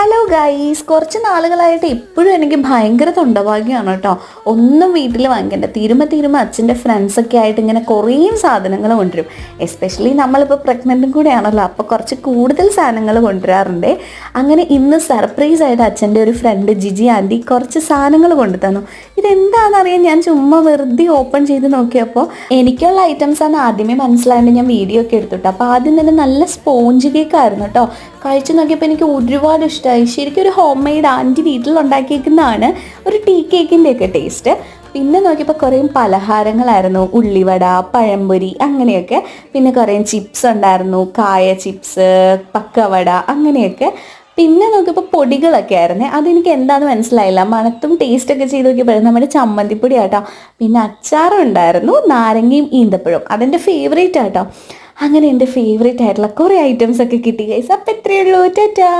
Hello guys കുറച്ച് നാളുകളായിട്ട് ഇപ്പോഴും എനിക്ക് ഭയങ്കര തൊണ്ടഭാഗ്യമാണ് കേട്ടോ. ഒന്നും വീട്ടിൽ വാങ്ങിക്കണ്ട. തീരുമ്പ തീരുമ്പ അച്ഛന്റെ ഫ്രണ്ട്സൊക്കെ ആയിട്ട് ഇങ്ങനെ കുറേ സാധനങ്ങൾ കൊണ്ടുവരും. എസ്പെഷ്യലി നമ്മളിപ്പോൾ പ്രഗ്നന്റും കൂടെയാണല്ലോ. അപ്പോൾ കുറച്ച് കൂടുതൽ സാധനങ്ങൾ കൊണ്ടുവരാറുണ്ട്. അങ്ങനെ ഇന്ന് സർപ്രൈസ് ആയിട്ട് അച്ഛന്റെ ഒരു ഫ്രണ്ട് ജിജി ആന്റി കുറച്ച് സാധനങ്ങൾ കൊണ്ടു തന്നു ഇതെന്താണെന്നറിയാൻ ഞാൻ ചുമ്മാ വെറുതെ ഓപ്പൺ ചെയ്ത് നോക്കിയപ്പോൾ എനിക്കുള്ള ഐറ്റംസ് ആണ് ആദ്യമേ മനസ്സിലായത് ഞാൻ വീഡിയോ ഒക്കെ എടുത്തിട്ട് അപ്പോൾ ആദ്യം തന്നെ നല്ല സ്പോഞ്ച് കേക്ക് ആയിരുന്നു കേട്ടോ കഴിച്ചു നോക്കിയപ്പോൾ എനിക്ക് ഒരുപാട് ഇഷ്ടമായി ശരിക്കും ഒരു ഹോം മെയ്ഡ് ആന്റി വീട്ടിൽ ഉണ്ടാക്കിയിരിക്കുന്നതാണ് ഒരു ടീ കേക്കിന്റെ ഒക്കെ ടേസ്റ്റ് പിന്നെ നോക്കിയപ്പോൾ കുറേ പലഹാരങ്ങളായിരുന്നു. ഉള്ളിവട പഴംപൊരി അങ്ങനെയൊക്കെ. പിന്നെ കുറേ ചിപ്സ് ഉണ്ടായിരുന്നു. കായ ചിപ്സ് പക്കവട അങ്ങനെയൊക്കെ. പിന്നെ നോക്കിയപ്പോൾ പൊടികളൊക്കെ ആയിരുന്നേ. അതെനിക്ക് എന്താണെന്ന് മനസ്സിലായില്ല. മണത്തും ടേസ്റ്റ് ഒക്കെ ചെയ്ത് നോക്കിയപ്പോൾ നമ്മുടെ ചമ്മന്തിപ്പൊടി ആട്ടോ. പിന്നെ അച്ചാറും ഉണ്ടായിരുന്നു നാരങ്ങയും ഈന്തപ്പഴവും. അതെന്റെ ഫേവറേറ്റ് ആട്ടോ. അങ്ങനെ എന്റെ ഫേവറേറ്റ് ആയിട്ടുള്ള കുറേ ഐറ്റംസ് ഒക്കെ കിട്ടി ഗൈസ് അപ്പം എത്രയേ ഉള്ളൂ. ടാറ്റാ.